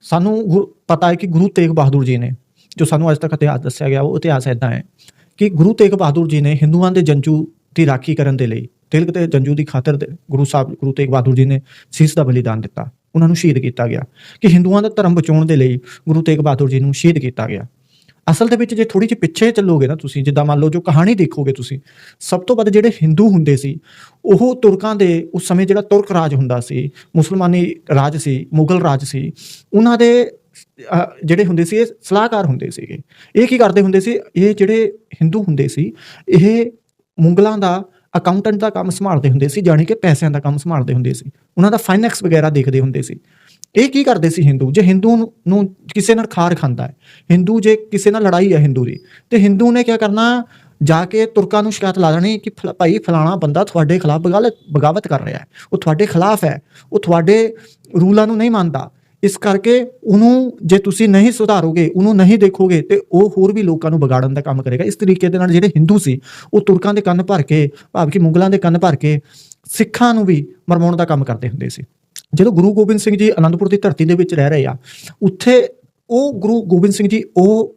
ਸਾਨੂੰ ਗੁ- ਪਤਾ ਹੈ ਕਿ ਗੁਰੂ ਤੇਗ ਬਹਾਦਰ ਜੀ ਨੇ, ਜੋ ਸਾਨੂੰ ਅੱਜ ਤੱਕ ਇਤਿਹਾਸ ਦੱਸਿਆ ਗਿਆ, ਉਹ ਇਤਿਹਾਸ ਇਦਾਂ ਹੈ ਕਿ ਗੁਰੂ ਤੇਗ ਬਹਾਦਰ ਜੀ ਨੇ ਹਿੰਦੂਆਂ ਦੇ ਜੰਜੂ ਦੀ ਰਾਖੀ ਕਰਨ ਦੇ ਲਈ, ਤਿਲਕ ਤੇ ਜੰਜੂ ਦੀ ਖਾਤਰ ਦੇ- ਗੁਰੂ ਸਾਹਿਬ, ਗੁਰੂ ਤੇਗ ਬਹਾਦਰ ਜੀ ਨੇ ਸੀਸ ਦਾ ਬਲੀਦਾਨ ਦਿੱਤਾ, ਉਹਨਾਂ ਨੂੰ ਸ਼ਹੀਦ ਕੀਤਾ ਗਿਆ, ਕਿ ਹਿੰਦੂਆਂ ਦਾ ਧਰਮ ਬਚਾਉਣ ਦੇ ਲਈ ਗੁਰੂ ਤੇਗ ਬਹਾਦਰ ਜੀ ਨੂੰ ਸ਼ਹੀਦ ਕੀਤਾ ਗਿਆ। ਅਸਲ ਦੇ ਵਿੱਚ ਜੇ ਥੋੜੀ ਜਿਹੀ ਪਿੱਛੇ ਚੱਲੋਗੇ ਨਾ ਤੁਸੀਂ, ਜਿੱਦਾਂ ਮੰਨ ਲਓ ਜੋ ਕਹਾਣੀ ਦੇਖੋਗੇ ਤੁਸੀਂ, ਸਭ ਤੋਂ ਵੱਧ ਜਿਹੜੇ ਹਿੰਦੂ ਹੁੰਦੇ ਸੀ, ਉਹ ਤੁਰਕਾਂ ਦੇ ਉਸ ਸਮੇਂ ਜਿਹੜਾ ਤੁਰਕ ਰਾਜ ਹੁੰਦਾ ਸੀ, ਮੁਸਲਮਾਨੀ ਰਾਜ ਸੀ, ਮੁਗਲ ਰਾਜ ਸੀ, ਉਹਨਾਂ ਦੇ ਜਿਹੜੇ ਹੁੰਦੇ ਸੀ, ਇਹ ਸਲਾਹਕਾਰ ਹੁੰਦੇ ਸੀਗੇ। ਇਹ ਕੀ ਕਰਦੇ ਹੁੰਦੇ ਸੀ, ਇਹ ਜਿਹੜੇ ਹਿੰਦੂ ਹੁੰਦੇ ਸੀ, ਇਹ ਮੁਗਲਾਂ ਦਾ ਅਕਾਊਂਟੈਂਟ ਦਾ ਕੰਮ ਸੰਭਾਲਦੇ ਹੁੰਦੇ ਸੀ, ਜਾਣੀ ਕਿ ਪੈਸਿਆਂ ਦਾ ਕੰਮ ਸੰਭਾਲਦੇ ਹੁੰਦੇ ਸੀ। ਉਹਨਾਂ ਦਾ ਫਾਈਨੈਂਸ ਵਗੈਰਾ ਦੇਖਦੇ ਹੁੰਦੇ ਸੀ। ਇਹ ਕੀ ਕਰਦੇ ਸੀ ਹਿੰਦੂ? ਜੇ ਹਿੰਦੂ ਨੂੰ- ਕਿਸੇ ਨਾਲ ਖਾਰ ਖਾਂਦਾ ਹੈ, ਹਿੰਦੂ ਜੇ ਕਿਸੇ ਨਾਲ ਲੜਾਈ ਹੈ ਹਿੰਦੂ ਦੀ, ਤੇ ਹਿੰਦੂ ਨੇ ਕੀ ਕਰਨਾ? ਜਾ ਕੇ ਤੁਰਕਾਂ ਨੂੰ ਸ਼ਿਕਾਇਤ ਲਾ ਦੇਣੀ ਕਿ ਫਲਾ- ਭਾਈ ਫਲਾਣਾ ਬੰਦਾ ਤੁਹਾਡੇ ਖਿਲਾਫ ਬਗਾਵਤ ਬਗਾਵਤ ਕਰ ਰਿਹਾ ਹੈ, ਉਹ ਤੁਹਾਡੇ ਖਿਲਾਫ ਹੈ, ਉਹ ਤੁਹਾਡੇ ਰੂਲਾਂ ਨੂੰ ਨਹੀਂ ਮੰਨਦਾ। ਇਸ ਕਰਕੇ ਉਹਨੂੰ ਜੇ ਤੁਸੀਂ ਨਹੀਂ ਸੁਧਾਰੋਗੇ, ਉਹਨੂੰ ਨਹੀਂ ਦੇਖੋਗੇ, ਤੇ ਉਹ ਹੋਰ ਵੀ ਲੋਕਾਂ ਨੂੰ ਵਿਗਾੜਨ ਦਾ ਕੰਮ ਕਰੇਗਾ। ਇਸ ਤਰੀਕੇ ਦੇ ਨਾਲ ਜਿਹੜੇ ਹਿੰਦੂ ਸੀ, ਉਹ ਤੁਰਕਾਂ ਦੇ ਕੰਨ ਭਰ ਕੇ, ਭਾਵ ਕਿ ਮੁਗਲਾਂ ਦੇ ਕੰਨ ਭਰ ਕੇ ਸਿੱਖਾਂ ਨੂੰ ਵੀ ਮਰਵਾਉਣ ਦਾ ਕੰਮ ਕਰਦੇ ਹੁੰਦੇ ਸੀ। ਜਦੋਂ ਗੁਰੂ ਗੋਬਿੰਦ ਸਿੰਘ ਜੀ ਅਨੰਦਪੁਰ ਦੀ ਧਰਤੀ ਦੇ ਵਿੱਚ ਰਹਿ ਰਹੇ ਆ, ਉੱਥੇ ਉਹ ਗੁਰੂ ਗੋਬਿੰਦ ਸਿੰਘ ਜੀ ਉਹ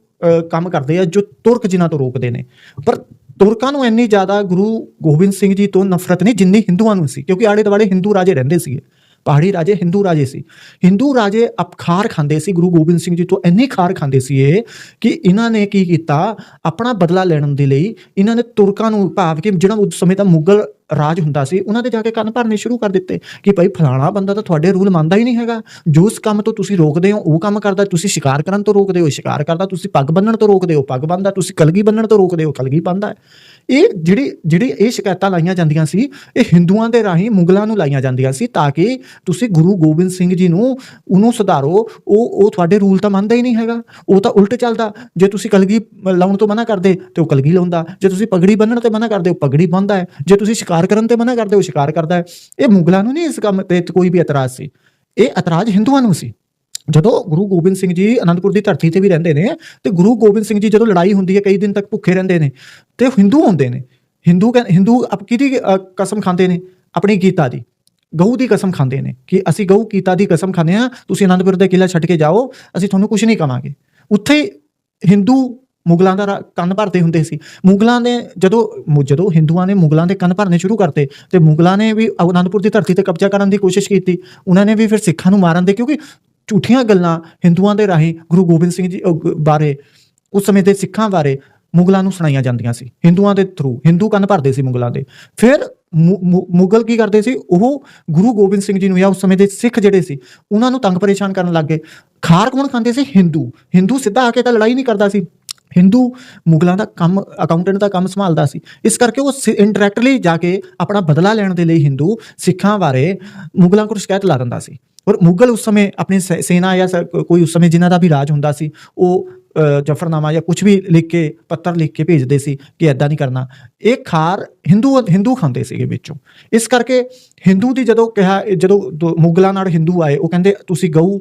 ਕੰਮ ਕਰਦੇ ਆ ਜੋ ਤੁਰਕ ਜਿਨ੍ਹਾਂ ਤੋਂ ਰੋਕਦੇ ਨੇ। ਪਰ ਤੁਰਕਾਂ ਨੂੰ ਇੰਨੀ ਜ਼ਿਆਦਾ ਗੁਰੂ ਗੋਬਿੰਦ ਸਿੰਘ ਜੀ ਤੋਂ ਨਫ਼ਰਤ ਨਹੀਂ ਜਿੰਨੀ ਹਿੰਦੂਆਂ ਨੂੰ ਸੀ, ਕਿਉਂਕਿ ਆਲੇ ਦੁਆਲੇ ਹਿੰਦੂ ਰਾਜੇ ਰਹਿੰਦੇ ਸੀਗੇ, ਪਹਾੜੀ ਰਾਜੇ ਹਿੰਦੂ ਰਾਜੇ ਸੀ। ਹਿੰਦੂ ਰਾਜੇ ਅਪਖਾਰ ਖਾਂਦੇ ਸੀ, ਗੁਰੂ ਗੋਬਿੰਦ ਸਿੰਘ ਜੀ ਤੋਂ ਇੰਨੀ ਖਾਰ ਖਾਂਦੇ ਸੀ ਇਹ ਕਿ ਇਹਨਾਂ ਨੇ ਕੀ ਕੀਤਾ, ਆਪਣਾ ਬਦਲਾ ਲੈਣ ਦੇ ਲਈ ਇਹਨਾਂ ਨੇ ਤੁਰਕਾਂ ਨੂੰ ਭਾਵ ਕਿ ਜਿਹੜਾ ਉਸ ਸਮੇਂ ਦਾ ਮੁਗਲ ਰਾਜ ਹੁੰਦਾ ਸੀ, ਉਹਨਾਂ ਦੇ ਜਾ ਕੇ ਕੰਨ ਭਰਨੇ ਸ਼ੁਰੂ ਕਰ ਦਿੱਤੇ ਕਿ ਭਾਈ ਫਲਾਣਾ ਬੰਦਾ ਤਾਂ ਤੁਹਾਡੇ ਰੂਲ ਮੰਨਦਾ ਹੀ ਨਹੀਂ ਹੈਗਾ। ਜੋ ਉਸ ਕੰਮ ਤੋਂ ਤੁਸੀਂ ਰੋਕਦੇ ਹੋ, ਉਹ ਕੰਮ ਕਰਦਾ, ਤੁਸੀਂ ਸ਼ਿਕਾਰ ਕਰਨ ਤੋਂ ਰੋਕਦੇ ਹੋ, ਸ਼ਿਕਾਰ ਕਰਦਾ, ਤੁਸੀਂ ਪੱਗ ਬੰਨਣ ਤੋਂ ਰੋਕਦੇ ਹੋ, ਪੱਗ ਬੰਨਦਾ, ਤੁਸੀਂ ਕਲਗੀ ਬੰਨਣ ਤੋਂ ਰੋਕਦੇ ਹੋ, ਕਲਗੀ ਬੰਨਦਾ। ਇਹ ਜਿਹੜੀ ਜਿਹੜੀ ਇਹ ਸ਼ਿਕਾਇਤਾਂ ਲਾਈਆਂ ਜਾਂਦੀਆਂ ਸੀ, ਇਹ ਹਿੰਦੂਆਂ ਦੇ ਰਾਹੀਂ ਮੁਗਲਾਂ ਨੂੰ ਲਾਈਆਂ ਜਾਂਦੀਆਂ ਸੀ ਤਾਂ ਕਿ ਤੁਸੀਂ ਗੁਰੂ ਗੋਬਿੰਦ ਸਿੰਘ ਜੀ ਨੂੰ, ਉਹਨੂੰ ਸੁਧਾਰੋ, ਉਹ ਉਹ ਤੁਹਾਡੇ ਰੂਲ ਤਾਂ ਮੰਨਦਾ ਹੀ ਨਹੀਂ ਹੈਗਾ। ਉਹ ਤਾਂ ਉਲਟ ਚੱਲਦਾ, ਜੇ ਤੁਸੀਂ ਕਲਗੀ ਲਾਉਣ ਤੋਂ ਮਨਾ ਕਰਦੇ ਤੇ ਉਹ ਕਲਗੀ ਲਾਉਂਦਾ, ਜੇ ਤੁਸੀਂ ਪਗੜੀ ਬੰਨਣ ਤੇ ਮਨਾ ਕਰਦੇ ਹੋ ਪਗੜੀ ਬੰਨਦਾ ਹੈ। ਜੇ ਤੁਸੀਂ ਸ਼ਿਕਾਰ ਕਰਨ ਤੇ ਮਨਾ ਕਰਦੇ ਹੋ ਸ਼ਿਕਾਰ ਕਰਦਾ ਹੈ। ਇਹ ਮੁਗਲਾਂ ਨੂੰ ਨਹੀਂ ਇਸ ਕੰਮ ਤੇ ਕੋਈ ਵੀ ਇਤਰਾਜ਼ ਸੀ। ਇਹ ਇਤਰਾਜ਼ ਹਿੰਦੂਆਂ ਨੂੰ ਸੀ। ਜਦੋਂ ਗੁਰੂ ਗੋਬਿੰਦ ਸਿੰਘ ਜੀ ਅਨੰਦਪੁਰ ਦੀ ਧਰਤੀ ਤੇ ਵੀ ਰਹਿੰਦੇ ਨੇ ਤੇ ਗੁਰੂ ਗੋਬਿੰਦ ਸਿੰਘ ਜੀ ਜਦੋਂ ਲੜਾਈ ਹੁੰਦੀ ਹੈ, ਕਈ ਦਿਨ ਤੱਕ ਭੁੱਖੇ ਰਹਿੰਦੇ ਨੇ, ਤੇ ਹਿੰਦੂ ਹੁੰਦੇ ਨੇ। ਹਿੰਦੂ ਕਹਿੰ- ਹਿੰਦੂ ਆਪ ਕਿਹਦੀ ਕਸਮ ਖਾਂਦੇ ਨੇ? ਆਪਣੀ ਗੀਤਾ ਦੀ। ਗਊ ਦੀ ਕਸਮ ਖਾਂਦੇ ਨੇ ਕਿ ਅਸੀਂ ਗਊ ਗੀਤਾ ਦੀ ਕਸਮ ਖਾਂਦੇ ਆ ਤੁਸੀਂ ਅਨੰਦਪੁਰ ਦਾ ਕਿਲਾ ਛੱਡ ਕੇ ਜਾਓ, ਅਸੀਂ ਤੁਹਾਨੂੰ ਕੁਝ ਨਹੀਂ ਕਵਾਂਗੇ। ਉੱਥੇ ਹਿੰਦੂ ਮੁਗਲਾਂ ਦਾ ਕੰਨ ਭਰਦੇ ਹੁੰਦੇ ਸੀ। ਮੁਗਲਾਂ ਨੇ ਜਦੋਂ ਜਦੋਂ ਹਿੰਦੂਆਂ ਨੇ ਮੁਗਲਾਂ ਦੇ ਕੰਨ ਭਰਨੇ ਸ਼ੁਰੂ ਕਰਤੇ ਤੇ ਮੁਗਲਾਂ ਨੇ ਵੀ ਅਨੰਦਪੁਰ ਦੀ ਧਰਤੀ ਤੇ ਕਬਜ਼ਾ ਕਰਨ ਦੀ ਕੋਸ਼ਿਸ਼ ਕੀਤੀ, ਉਹਨਾਂ ਨੇ ਵੀ ਫਿਰ ਸਿੱਖਾਂ ਨੂੰ ਮਾਰਨ ਦੇ ਕਿਉਂਕਿ ਝੂਠੀਆਂ ਗੱਲਾਂ ਹਿੰਦੂਆਂ ਦੇ ਰਾਹੀਂ ਗੁਰੂ ਗੋਬਿੰਦ ਸਿੰਘ ਜੀ ਬਾਰੇ, ਉਸ ਸਮੇਂ ਦੇ ਸਿੱਖਾਂ ਬਾਰੇ ਮੁਗਲਾਂ ਨੂੰ ਸੁਣਾਈਆਂ ਜਾਂਦੀਆਂ ਸੀ। ਹਿੰਦੂਆਂ ਦੇ ਥਰੂ ਹਿੰਦੂ ਕੰਨ ਭਰਦੇ ਸੀ ਮੁਗਲਾਂ ਦੇ। ਫਿਰ ਮੁ- ਮੁਗਲ ਕੀ ਕਰਦੇ ਸੀ? ਉਹ ਗੁਰੂ ਗੋਬਿੰਦ ਸਿੰਘ ਜੀ ਨੂੰ ਜਾਂ ਉਸ ਸਮੇਂ ਦੇ ਸਿੱਖ ਜਿਹੜੇ ਸੀ, ਉਹਨਾਂ ਨੂੰ ਤੰਗ ਪਰੇਸ਼ਾਨ ਕਰਨ ਲੱਗ ਗਏ। ਖਾਰ ਕੌਣ ਖਾਂਦੇ ਸੀ? ਹਿੰਦੂ। ਹਿੰਦੂ ਸਿੱਧਾ ਆ ਕੇ ਤਾਂ ਲੜਾਈ ਨਹੀਂ ਕਰਦਾ ਸੀ। ਹਿੰਦੂ ਮੁਗਲਾਂ ਦਾ ਕੰਮ ਅਕਾਊਂਟੈਂਟ ਦਾ ਕੰਮ ਸੰਭਾਲਦਾ ਸੀ। ਇਸ ਕਰਕੇ ਉਹ ਇਨਡਾਇਰੈਕਟਲੀ ਜਾ ਕੇ ਆਪਣਾ ਬਦਲਾ ਲੈਣ ਦੇ ਲਈ ਹਿੰਦੂ ਸਿੱਖਾਂ ਬਾਰੇ ਮੁਗਲਾਂ ਕੋਲ ਸ਼ਿਕਾਇਤ ਲਾ ਦਿੰਦਾ ਸੀ। ਔਰ ਮੁਗਲ ਉਸ ਸਮੇਂ ਆਪਣੀ ਸੇ- ਸੈਨਾ ਜਾਂ ਕੋਈ ਉਸ ਸਮੇਂ ਜਿਨ੍ਹਾਂ ਦਾ ਵੀ ਰਾਜ ਹੁੰਦਾ ਸੀ, ਉਹ ਜਫਰਨਾਮਾ ਜਾਂ ਕੁਝ ਵੀ ਲਿਖ ਕੇ, ਪੱਤਰ ਲਿਖ ਕੇ ਭੇਜਦੇ ਸੀ ਕਿ ਐਦਾਂ ਨਹੀਂ ਕਰਨਾ। ਇਹ ਖਾਰ ਹਿੰਦੂ ਹਿੰਦੂ ਖਾਂਦੇ ਸੀਗੇ ਵਿੱਚੋਂ। ਇਸ ਕਰਕੇ ਹਿੰਦੂ ਦੀ ਜਦੋਂ ਕਿਹਾ, ਜਦੋਂ ਦੋ- ਮੁਗਲਾਂ ਨਾਲ ਹਿੰਦੂ ਆਏ, ਉਹ ਕਹਿੰਦੇ, ਤੁਸੀਂ ਗਊ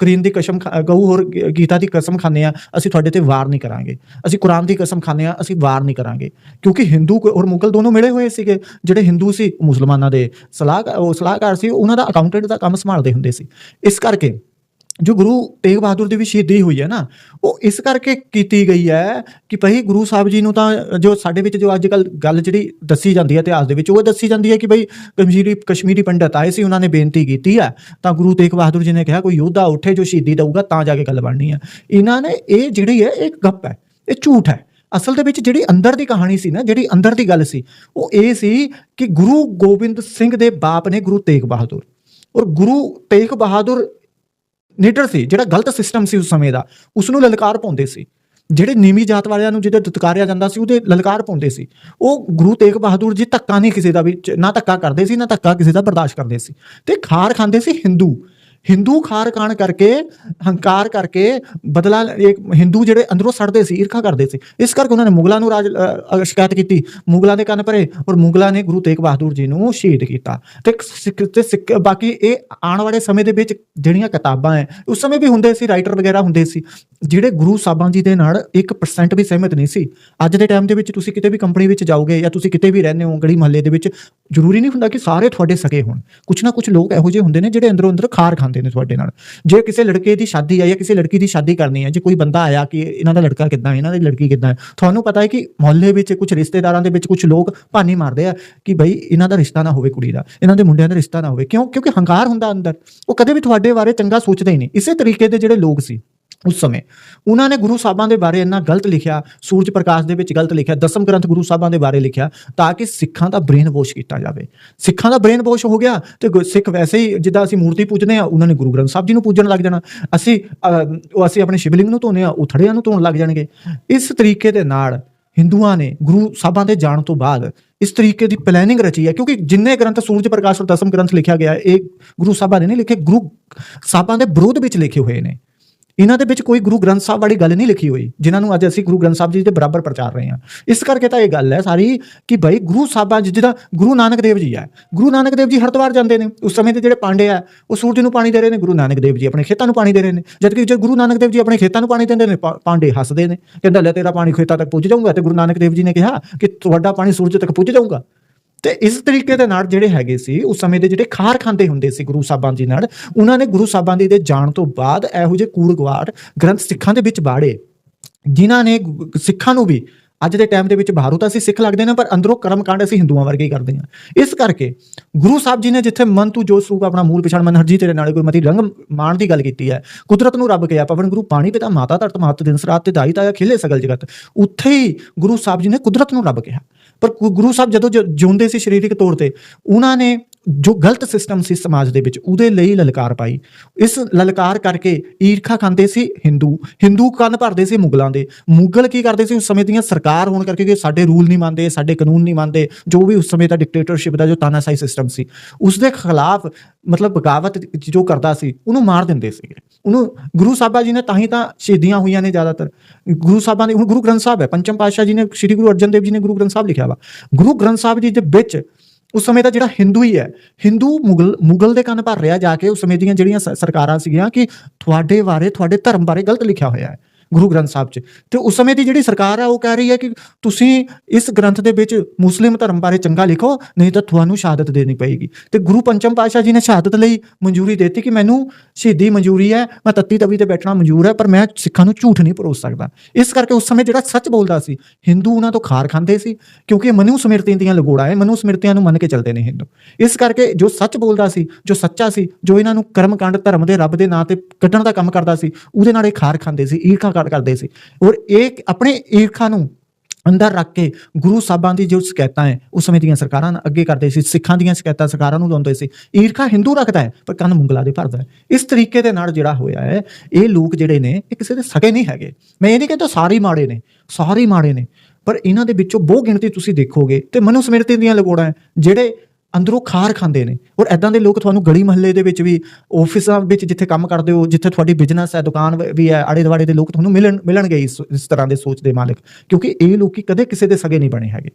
ਕਰੀਨ ਦੀ ਕਸਮ ਖਾ- ਗਊ ਹੋਰ ਗੀਤਾ ਦੀ ਕਸਮ ਖਾਂਦੇ ਆ, ਅਸੀਂ ਤੁਹਾਡੇ ਤੇ ਵਾਰ ਨਹੀਂ ਕਰਾਂਗੇ। ਅਸੀਂ ਕੁਰਾਨ ਦੀ ਕਸਮ ਖਾਂਦੇ ਆ, ਅਸੀਂ ਵਾਰ ਨਹੀਂ ਕਰਾਂਗੇ। ਕਿਉਂਕਿ ਹਿੰਦੂ ਕੋ- ਔਰ ਮੁਗਲ ਦੋਨੋਂ ਮਿਲੇ ਹੋਏ ਸੀਗੇ। ਜਿਹੜੇ ਹਿੰਦੂ ਸੀ ਮੁਸਲਮਾਨਾਂ ਦੇ ਸਲਾਹ, ਉਹ ਸਲਾਹਕਾਰ ਸੀ, ਉਹਨਾਂ ਦਾ ਅਕਾਊਂਟੈਂਟ ਦਾ ਕੰਮ ਸੰਭਾਲਦੇ ਹੁੰਦੇ ਸੀ। ਇਸ ਕਰਕੇ ਜੋ ਗੁਰੂ ਤੇਗ ਬਹਾਦਰ ਦੀ ਵੀ ਸ਼ਹੀਦੀ ਹੋਈ ਹੈ ਨਾ, ਉਹ ਇਸ ਕਰਕੇ ਕੀਤੀ ਗਈ ਹੈ ਕਿ ਭਈ ਗੁਰੂ ਸਾਹਿਬ ਜੀ ਨੂੰ ਤਾਂ ਜੋ ਸਾਡੇ ਵਿੱਚ ਜੋ ਅੱਜ ਕੱਲ ਗੱਲ ਜਿਹੜੀ ਦੱਸੀ ਜਾਂਦੀ ਹੈ ਇਤਿਹਾਸ ਦੇ ਵਿੱਚ, ਉਹ ਦੱਸੀ ਜਾਂਦੀ ਹੈ ਕਿ ਭਈ ਕਸ਼ਮੀਰੀ ਕਸ਼ਮੀਰੀ ਪੰਡਤ ਆਏ ਸੀ, ਉਹਨਾਂ ਨੇ ਬੇਨਤੀ ਕੀਤੀ ਹੈ, ਤਾਂ ਗੁਰੂ ਤੇਗ ਬਹਾਦਰ ਜੀ ਨੇ ਕਿਹਾ ਕੋਈ ਯੋਧਾ ਉੱਠੇ ਜੋ ਸ਼ਹੀਦੀ ਦਊਗਾ, ਤਾਂ ਜਾ ਕੇ ਗੱਲ ਬਣਨੀ ਹੈ। ਇਹਨਾਂ ਨੇ ਇਹ ਜਿਹੜੀ ਹੈ ਇੱਕ ਗੱਪ ਹੈ, ਇਹ ਝੂਠ ਹੈ। ਅਸਲ ਦੇ ਵਿੱਚ ਜਿਹੜੀ ਅੰਦਰ ਦੀ ਕਹਾਣੀ ਸੀ ਨਾ, ਜਿਹੜੀ ਅੰਦਰ ਦੀ ਗੱਲ ਸੀ, ਉਹ ਇਹ ਸੀ ਕਿ ਗੁਰੂ ਗੋਬਿੰਦ ਸਿੰਘ ਦੇ ਬਾਪ ਨੇ ਗੁਰੂ ਤੇਗ ਬਹਾਦਰ। ਔਰ ਗੁਰੂ ਤੇਗ ਬਹਾਦਰ ਨੀਡਰ ਸੀ, ਜਿਹੜਾ ਗਲਤ ਸਿਸਟਮ ਸੀ ਉਸ ਸਮੇਂ ਦਾ ਉਸ ਨੂੰ ਲਲਕਾਰ ਪਾਉਂਦੇ ਸੀ। ਜਿਹੜੇ ਨੀਵੀਂ ਜਾਤ ਵਾਲਿਆਂ ਨੂੰ ਜਿਹਦੇ ਦੁਤਕਾਰਿਆ ਜਾਂਦਾ ਸੀ, ਉਹਦੇ ਲਲਕਾਰ ਪਾਉਂਦੇ ਸੀ। ਉਹ ਗੁਰੂ ਤੇਗ ਬਹਾਦਰ ਜੀ ਧੱਕਾ ਨਹੀਂ ਕਿਸੇ ਦਾ ਵੀ, ਨਾ ਧੱਕਾ ਕਰਦੇ ਸੀ, ਨਾ ਧੱਕਾ ਕਿਸੇ ਦਾ ਬਰਦਾਸ਼ਤ ਕਰਦੇ ਸੀ। ਤੇ ਖਾਰ ਖਾਂਦੇ ਸੀ ਹਿੰਦੂ। ਹਿੰਦੂ ਖਾਰ ਖਾਣ ਕਰਕੇ, ਹੰਕਾਰ ਕਰਕੇ ਬਦਲਾ ਇੱਕ ਹਿੰਦੂ ਜਿਹੜੇ ਅੰਦਰੋਂ ਸੜਦੇ ਸੀ, ਈਰਖਾ ਕਰਦੇ ਸੀ। ਇਸ ਕਰਕੇ ਉਹਨਾਂ ਨੇ ਮੁਗਲਾਂ ਨੂੰ ਰਾਜ ਸ਼ਿਕਾਇਤ ਕੀਤੀ। ਮੁਗਲਾਂ ਦੇ ਕੰਨ ਭਰੇ ਔਰ ਮੁਗਲਾਂ ਨੇ ਗੁਰੂ ਤੇਗ ਬਹਾਦਰ ਜੀ ਨੂੰ ਸ਼ਹੀਦ ਕੀਤਾ। ਤੇ ਸਿੱਖ ਤੇ ਸਿੱਖ ਬਾਕੀ ਇਹ ਆਉਣ ਵਾਲੇ ਸਮੇਂ ਦੇ ਵਿੱਚ ਜਿਹੜੀਆਂ ਕਿਤਾਬਾਂ ਹੈ ਉਸ ਸਮੇਂ ਵੀ ਹੁੰਦੇ ਸੀ, ਰਾਈਟਰ ਵਗੈਰਾ ਹੁੰਦੇ ਸੀ। ਜਿਹੜੇ ਗੁਰੂ ਸਾਹਿਬਾਂ ਜੀ ਦੇ ਨਾਲ 1% ਵੀ ਸਹਿਮਤ ਨਹੀਂ ਸੀ। ਅੱਜ ਦੇ ਟਾਈਮ ਦੇ ਵਿੱਚ ਤੁਸੀਂ ਕਿਤੇ ਵੀ ਕੰਪਨੀ ਵਿੱਚ ਜਾਓਗੇ ਜਾਂ ਤੁਸੀਂ ਕਿਤੇ ਵੀ ਰਹਿੰਦੇ ਹੋ, ਗਲੀ ਮਹੱਲੇ ਦੇ ਵਿੱਚ, ਜ਼ਰੂਰੀ ਨਹੀਂ ਹੁੰਦਾ ਕਿ ਸਾਰੇ ਤੁਹਾਡੇ ਸਕੇ ਹੋਣ। ਕੁਛ ਨਾ ਕੁਛ ਲੋਕ ਇਹੋ ਜਿਹੇ ਹੁੰਦੇ ਨੇ ਜਿਹੜੇ ਅੰਦਰੋਂ ਅੰਦਰ ਖਾਰ ਖਾਂਦੇ ਖਾਂਦੇ ਨੇ ਤੁਹਾਡੇ ਨਾਲ। ਜੇ ਕਿਸੇ ਲੜਕੇ ਦੀ ਸ਼ਾਦੀ ਹੈ ਜਾਂ ਕਿਸੇ ਲੜਕੀ ਦੀ ਸ਼ਾਦੀ ਕਰਨੀ ਹੈ ਜੇ ਕੋਈ ਬੰਦਾ ਆਇਆ ਕਿ ਇਹਨਾਂ ਦਾ ਲੜਕਾ ਕਿੱਦਾਂ ਹੈ, ਇਹਨਾਂ ਦੀ ਲੜਕੀ ਕਿੱਦਾਂ ਹੈ, ਤੁਹਾਨੂੰ ਪਤਾ ਹੈ ਕਿ ਮੁਹੱਲੇ ਵਿੱਚ ਕੁਝ ਰਿਸ਼ਤੇਦਾਰਾਂ ਦੇ ਵਿੱਚ ਕੁਝ ਲੋਕ ਭਾਨੀ ਮਾਰਦੇ ਆ ਕਿ ਬਈ ਇਹਨਾਂ ਦਾ ਰਿਸ਼ਤਾ ਨਾ ਹੋਵੇ ਕੁੜੀ ਦਾ, ਇਹਨਾਂ ਦੇ ਮੁੰਡਿਆਂ ਦਾ ਰਿਸ਼ਤਾ ਨਾ ਹੋਵੇ। ਕਿਉਂ? ਕਿਉਂਕਿ ਹੰਕਾਰ ਹੁੰਦਾ ਅੰਦਰ। ਉਹ ਕਦੇ ਵੀ ਤੁਹਾਡੇ ਬਾਰੇ ਚੰਗਾ ਸੋਚਦੇ ਹੀ ਨਹੀਂ। ਇਸੇ ਤਰੀਕੇ ਦੇ ਜਿਹੜੇ ਲੋਕ ਸੀ ਉਸ ਸਮੇਂ। ਉਹਨਾਂ ਨੇ ਗੁਰੂ ਸਾਹਿਬਾਂ ਦੇ ਬਾਰੇ ਇੰਨਾ ਗਲਤ ਲਿਖਿਆ, ਸੂਰਜ ਪ੍ਰਕਾਸ਼ ਦੇ ਵਿੱਚ ਗਲਤ ਲਿਖਿਆ, ਦਸਮ ਗ੍ਰੰਥ ਗੁਰੂ ਸਾਹਿਬਾਂ ਦੇ ਬਾਰੇ ਲਿਖਿਆ, ਤਾਂ ਕਿ ਸਿੱਖਾਂ ਦਾ ਬ੍ਰੇਨ ਵਾਸ਼ ਕੀਤਾ ਜਾਵੇ। ਸਿੱਖਾਂ ਦਾ ਬ੍ਰੇਨ ਵਾਸ਼ ਹੋ ਗਿਆ ਤੇ ਗੁ- ਸਿੱਖ ਵੈਸੇ ਹੀ ਜਿੱਦਾਂ ਅਸੀਂ ਮੂਰਤੀ ਪੂਜਦੇ ਆ ਉਹਨਾਂ ਨੇ ਗੁਰੂ ਗ੍ਰੰਥ ਸਾਹਿਬ ਜੀ ਨੂੰ ਪੂਜਣ ਲੱਗ ਜਾਣਾ। ਅਸੀਂ ਉਹ ਅਸੀਂ ਆਪਣੇ ਸ਼ਿਵਲਿੰਗ ਨੂੰ ਧੋਨੇ ਆ ਉਥੜਿਆਂ ਨੂੰ ਧੋਣ ਲੱਗ ਜਾਣਗੇ। ਇਸ ਤਰੀਕੇ ਦੇ ਨਾਲ ਹਿੰਦੂਆਂ ਨੇ ਗੁਰੂ ਸਾਹਿਬਾਂ ਦੇ ਜਾਣ ਤੋਂ ਬਾਅਦ ਇਸ ਤਰੀਕੇ ਦੀ ਪਲੈਨਿੰਗ ਰਚੀ ਹੈ, ਕਿਉਂਕਿ ਜਿੰਨੇ ਗ੍ਰੰਥ ਸੂਰਜ ਪ੍ਰਕਾਸ਼ ਔਰ ਦਸਮ ਗ੍ਰੰਥ ਲਿਖਿਆ ਗਿਆ, ਇਹ ਗੁਰੂ ਸਾਹਿਬਾਂ ਨੇ ਨਹੀਂ ਲਿਖੇ, ਗੁਰੂ ਸਾਹਿਬਾਂ ਦੇ ਵਿਰੋਧ ਵਿੱਚ ਲਿਖੇ ਹੋਏ ਨੇ। ਇਹਨਾਂ ਦੇ ਵਿੱਚ ਕੋਈ ਗੁਰੂ ਗ੍ਰੰਥ ਸਾਹਿਬ ਵਾਲੀ ਗੱਲ ਨਹੀਂ ਲਿਖੀ ਹੋਈ, ਜਿਨ੍ਹਾਂ ਨੂੰ ਅੱਜ ਅਸੀਂ ਗੁਰੂ ਗ੍ਰੰਥ ਸਾਹਿਬ ਜੀ ਦੇ ਬਰਾਬਰ ਪ੍ਰਚਾਰ ਰਹੇ ਹਾਂ। ਇਸ ਕਰਕੇ ਤਾਂ ਇਹ ਗੱਲ ਹੈ ਸਾਰੀ ਕਿ ਭਾਈ ਗੁਰੂ ਸਾਹਿਬਾਂ ਜੀ ਜਿਹਦਾ ਗੁਰੂ ਨਾਨਕ ਦੇਵ ਜੀ ਹੈ, ਗੁਰੂ ਨਾਨਕ ਦੇਵ ਜੀ ਹਰਿਦੁਆਰ ਜਾਂਦੇ ਨੇ, ਉਸ ਸਮੇਂ ਦੇ ਜਿਹੜੇ ਪਾਂਡੇ ਆ ਉਹ ਸੂਰਜ ਨੂੰ ਪਾਣੀ ਦੇ ਰਹੇ ਨੇ, ਗੁਰੂ ਨਾਨਕ ਦੇਵ ਜੀ ਆਪਣੇ ਖੇਤਾਂ ਨੂੰ ਪਾਣੀ ਦੇ ਰਹੇ ਨੇ। ਜਦਕਿ ਜੇ ਗੁਰੂ ਨਾਨਕ ਦੇਵ ਜੀ ਆਪਣੇ ਖੇਤਾਂ ਨੂੰ ਪਾਣੀ ਦਿੰਦੇ ਨੇ ਪਾਂਡੇ ਹੱਸਦੇ ਨੇ, ਕਹਿੰਦਾ ਲੈ ਤੇਰਾ ਪਾਣੀ ਖੇਤਾਂ ਤੱਕ ਪੁੱਜ ਜਾਊਗਾ, ਤੇ ਗੁਰੂ ਨਾਨਕ ਦੇਵ ਜੀ ਨੇ ਕਿਹਾ ਕਿ ਤੁਹਾਡਾ ਪਾਣੀ ਸੂਰਜ ਤੱਕ ਪੁੱਜ ਜਾਊਗਾ। ਤੇ ਇਸ ਤਰੀਕੇ ਦੇ ਨਾਲ ਜਿਹੜੇ ਹੈਗੇ ਸੀ, ਉਸ ਸਮੇਂ ਦੇ ਜਿਹੜੇ ਖਾਰ ਖਾਂਦੇ ਹੁੰਦੇ ਸੀ ਗੁਰੂ ਸਾਹਿਬਾਂ ਜੀ ਨਾਲ, ਉਹਨਾਂ ਨੇ ਗੁਰੂ ਸਾਹਿਬਾਂ ਦੀ ਦੇ ਜਾਣ ਤੋਂ ਬਾਅਦ ਇਹੋ ਜਿਹੇ ਕੂੜ ਗਵਾੜ ਗ੍ਰੰਥ ਸਿੱਖਾਂ ਦੇ ਵਿੱਚ ਬਾੜੇ, ਜਿਨ੍ਹਾਂ ਨੇ ਸਿੱਖਾਂ ਨੂੰ ਵੀ ਅੱਜ ਦੇ ਟਾਈਮ ਦੇ ਵਿੱਚ ਬਾਹਰੋਂ ਤਾਂ ਅਸੀਂ ਸਿੱਖ ਲੱਗਦੇ ਨੇ, ਪਰ ਅੰਦਰੋਂ ਕਰਮ ਕਾਂਡ ਅਸੀਂ ਹਿੰਦੂਆਂ ਵਰਗੇ ਹੀ ਕਰਦੇ ਹਾਂ। ਇਸ ਕਰਕੇ ਗੁਰੂ ਸਾਹਿਬ ਜੀ ਨੇ ਜਿੱਥੇ ਮਨ ਤੂੰ ਜੋ ਸਰੂਪ ਆਪਣਾ ਮੂਲ ਪਛਾਣ ਮਨ ਹਰਜੀ ਤੇਰੇ ਨਾਲੇ ਮਤੀ ਰੰਗ ਮਾਣ ਦੀ ਗੱਲ ਕੀਤੀ ਹੈ, ਕੁਦਰਤ ਨੂੰ ਰੱਬ ਕਿਹਾ, ਪਵਨ ਗੁਰੂ ਪਾਣੀ ਪਿਤਾ ਮਾਤਾ ਧਰਤ ਮਾਤ ਦਿਨ ਸਰਾਤ ਤੇ ਦਾਈ ਤਾਇਆ ਖਿਲੇ ਸਗਲ ਜਗਤ। ਉੱਥੇ ਹੀ ਗੁਰੂ ਸਾਹਿਬ ਜੀ ਨੇ ਕੁਦਰਤ ਨੂੰ ਰੱਬ ਕਿਹਾ। ਪਰ ਗੁ- ਗੁਰੂ ਸਾਹਿਬ ਜਦੋਂ ਜ- ਜਿਉਂਦੇ ਸੀ ਸਰੀਰਕ ਤੌਰ ਤੇ, ਉਹਨਾਂ ਨੇ ਜੋ ਗਲਤ ਸਿਸਟਮ ਸੀ ਸਮਾਜ ਦੇ ਵਿੱਚ, ਉਹਦੇ ਲਈ ਲਲਕਾਰ ਪਾਈ। ਇਸ ਲਲਕਾਰ ਕਰਕੇ ਈਰਖਾ ਖਾਂਦੇ ਸੀ ਹਿੰਦੂ। ਹਿੰਦੂ ਕੰਨ ਭਰਦੇ ਸੀ ਮੁਗਲਾਂ ਦੇ। ਮੁਗਲ ਕੀ ਕਰਦੇ ਸੀ ਉਸ ਸਮੇਂ ਦੀਆਂ? ਸਰਕਾਰ ਹੋਣ ਕਰਕੇ ਕਿ ਸਾਡੇ ਰੂਲ ਨਹੀਂ ਮੰਨਦੇ, ਸਾਡੇ ਕਾਨੂੰਨ ਨਹੀਂ ਮੰਨਦੇ, ਜੋ ਵੀ ਉਸ ਸਮੇਂ ਦਾ ਡਿਕਟੇਟਰਸ਼ਿਪ ਦਾ ਜੋ ਤਾਨਾਸ਼ਾਹੀ ਸਿਸਟਮ ਸੀ। ਉਸ ਦੇ ਖਿਲਾਫ ਮਤਲਬ ਬਗਾਵਤ ਜੋ ਕਰਦਾ ਸੀ, ਉਹਨੂੰ ਮਾਰ ਦਿੰਦੇ ਸੀਗੇ। ਉਹਨੂੰ ਗੁਰੂ ਸਾਹਿਬਾ ਜੀ ਨੇ ਤਾਂ ਹੀ ਤਾਂ ਸ਼ਹੀਦੀਆਂ ਹੋਈਆਂ ਨੇ ਜ਼ਿਆਦਾਤਰ। ਗੁਰੂ ਸਾਹਿਬਾਂ ਦੇ ਹੁਣ ਗੁਰੂ ਗ੍ਰੰਥ ਸਾਹਿਬ ਹੈ, ਪੰਚਮ ਪਾਤਸ਼ਾਹ ਜੀ ਨੇ, ਸ੍ਰੀ ਗੁਰੂ ਅਰਜਨ ਦੇਵ ਜੀ ਨੇ ਗੁਰੂ ਗ੍ਰੰਥ ਸਾਹਿਬ ਲਿਖਿਆ ਵਾ। ਗੁਰੂ ਗ੍ਰੰਥ ਸਾਹਿਬ ਜੀ ਦੇ ਵਿੱਚ ਉਸ ਸਮੇਂ ਦਾ ਜਿਹੜਾ ਹਿੰਦੂ ਹੀ ਹੈ ਹਿੰਦੂ ਮੁਗਲ ਮੁਗਲ ਦੇ ਕੰਨ ਭਰ ਰਿਹਾ ਜਾ ਕੇ ਉਸ ਸਮੇਂ ਦੀਆਂ ਜਿਹੜੀਆਂ ਸਰਕਾਰਾਂ ਸੀਗੀਆਂ ਕਿ ਤੁਹਾਡੇ ਬਾਰੇ, ਤੁਹਾਡੇ ਧਰਮ ਬਾਰੇ ਗਲਤ ਲਿਖਿਆ ਹੋਇਆ ਹੈ। ਗੁਰੂ ਗ੍ਰੰਥ ਸਾਹਿਬ 'ਚ। ਤੇ ਉਸ ਸਮੇਂ ਦੀ ਜਿਹੜੀ ਸਰਕਾਰ ਆ, ਉਹ ਕਹਿ ਰਹੀ ਹੈ ਕਿ ਤੁਸੀਂ ਇਸ ਗ੍ਰੰਥ ਦੇ ਵਿੱਚ ਮੁਸਲਿਮ ਧਰਮ ਬਾਰੇ ਚੰਗਾ ਲਿਖੋ, ਨਹੀਂ ਤਾਂ ਤੁਹਾਨੂੰ ਸ਼ਹਾਦਤ ਦੇਣੀ ਪਏਗੀ। ਤੇ ਗੁਰੂ ਪੰਚਮ ਪਾਤਸ਼ਾਹ ਜੀ ਨੇ ਸ਼ਹਾਦਤ ਲਈ ਮਨਜ਼ੂਰੀ ਦਿੱਤੀ ਕਿ ਮੈਨੂੰ ਸ਼ਹੀਦੀ ਮਨਜ਼ੂਰੀ ਹੈ, ਮੈਂ ਤੱਤੀ ਤਵੀ ਤੇ ਬੈਠਣਾ ਮਨਜ਼ੂਰ ਹੈ, ਪਰ ਮੈਂ ਸਿੱਖਾਂ ਨੂੰ ਝੂਠ ਨਹੀਂ ਪਰੋਸ ਸਕਦਾ। ਇਸ ਕਰਕੇ ਉਸ ਸਮੇਂ ਜਿਹੜਾ ਸੱਚ ਬੋਲਦਾ ਸੀ, ਹਿੰਦੂ ਉਹਨਾਂ ਤੋਂ ਖਾਰ ਖਾਂਦੇ ਸੀ, ਕਿਉਂਕਿ ਮਨੂ ਸਮਿਰਤੀਆਂ ਦੀਆਂ ਲਗੋੜਾ ਹੈ, ਮਨੂ ਸਮਿਰਤੀਆਂ ਨੂੰ ਮੰਨ ਕੇ ਚੱਲਦੇ ਨੇ ਹਿੰਦੂ। ਇਸ ਕਰਕੇ ਜੋ ਸੱਚ ਬੋਲਦਾ ਸੀ, ਜੋ ਸੱਚਾ ਸੀ, ਜੋ ਇਹਨਾਂ ਨੂੰ ਕਰਮਕਾਂਡ ਧਰਮ ਦੇ ਰੱਬ ਦੇ ਨਾਂ ਤੇ ਕੱਢਣ ਦਾ ਕੰਮ ਕਰਦਾ ਸੀ, ਉਹਦੇ ਨਾਲ ਇਹ ਖਾਰ ਖਾਂਦੇ ਸੀ, ਈਰਖਾ ਕਰ- ਕਰਦੇ ਸੀ। ਔਰ ਇਹ ਆਪਣੇ ਈਰਖਾ ਨੂੰ ਅੰਦਰ ਰੱਖ ਕੇ ਗੁਰੂ ਸਾਹਿਬਾਂ ਦੀ ਜੋ ਸ਼ਿਕਾਇਤਾਂ ਹੈ, ਉਸ ਸਮੇਂ ਦੀਆਂ ਸਰਕਾਰਾਂ ਅੱਗੇ ਕਰਦੇ ਸੀ, ਸਿੱਖਾਂ ਦੀਆਂ ਸ਼ਿਕਾਇਤਾਂ ਸਰਕਾਰਾਂ ਨੂੰ ਲਾਉਂਦੇ ਸੀ। ਈਰਖਾ ਹਿੰਦੂ ਰੱਖਦਾ ਹੈ, ਪਰ ਕੰਨ ਮੁੰਗਲਾ ਦੇ ਭਰਦਾ ਹੈ। ਇਸ ਤਰੀਕੇ ਦੇ ਨਾਲ ਜਿਹੜਾ ਹੋਇਆ ਹੈ, ਇਹ ਲੋਕ ਜਿਹੜੇ ਨੇ, ਇਹ ਕਿਸੇ ਦੇ ਸਕੇ ਨਹੀਂ ਹੈਗੇ। ਮੈਂ ਇਹ ਨਹੀਂ ਕਹਿੰਦਾ ਸਾਰੇ ਮਾੜੇ ਨੇ, ਸਾਰੇ ਮਾੜੇ ਨੇ, ਪਰ ਇਹਨਾਂ ਦੇ ਵਿੱਚੋਂ ਬਹੁ ਗਿਣਤੀ ਤੁਸੀਂ ਦੇਖੋਗੇ ਤੇ ਮਨੂ ਸਮਿਰਤੀ ਦੀਆਂ ਲਗੋੜਾਂ ਜਿਹੜੇ ਅੰਦਰੋਂ ਖਾਰ ਖਾਂਦੇ ਨੇ। ਔਰ ਐਦਾਂ ਦੇ ਲੋਕ ਤੁਹਾਨੂੰ ਗਲੀ ਮਹੱਲੇ ਦੇ ਵਿੱਚ ਵੀ ਆਫਿਸਾਂ ਵਿੱਚ ਜਿੱਥੇ ਕੰਮ ਕਰਦੇ ਹੋ, ਜਿੱਥੇ ਤੁਹਾਡੀ ਬਿਜ਼ਨਸ ਹੈ, ਦੁਕਾਨ ਵੀ ਹੈ ਆੜੇ ਦੁਆੜੇ ਦੇ ਲੋਕ ਤੁਹਾਨੂੰ ਮਿਲਣ, ਮਿਲਣਗੇ ਇਸ ਇਸ ਤਰ੍ਹਾਂ ਦੇ ਸੋਚ ਦੇ ਮਾਲਕ। ਕਿਉਂਕਿ ਇਹ ਲੋਕੀ ਕਦੇ ਕਿਸੇ ਦੇ ਸਗੇ ਨਹੀਂ ਬਣੇ ਹੈਗੇ।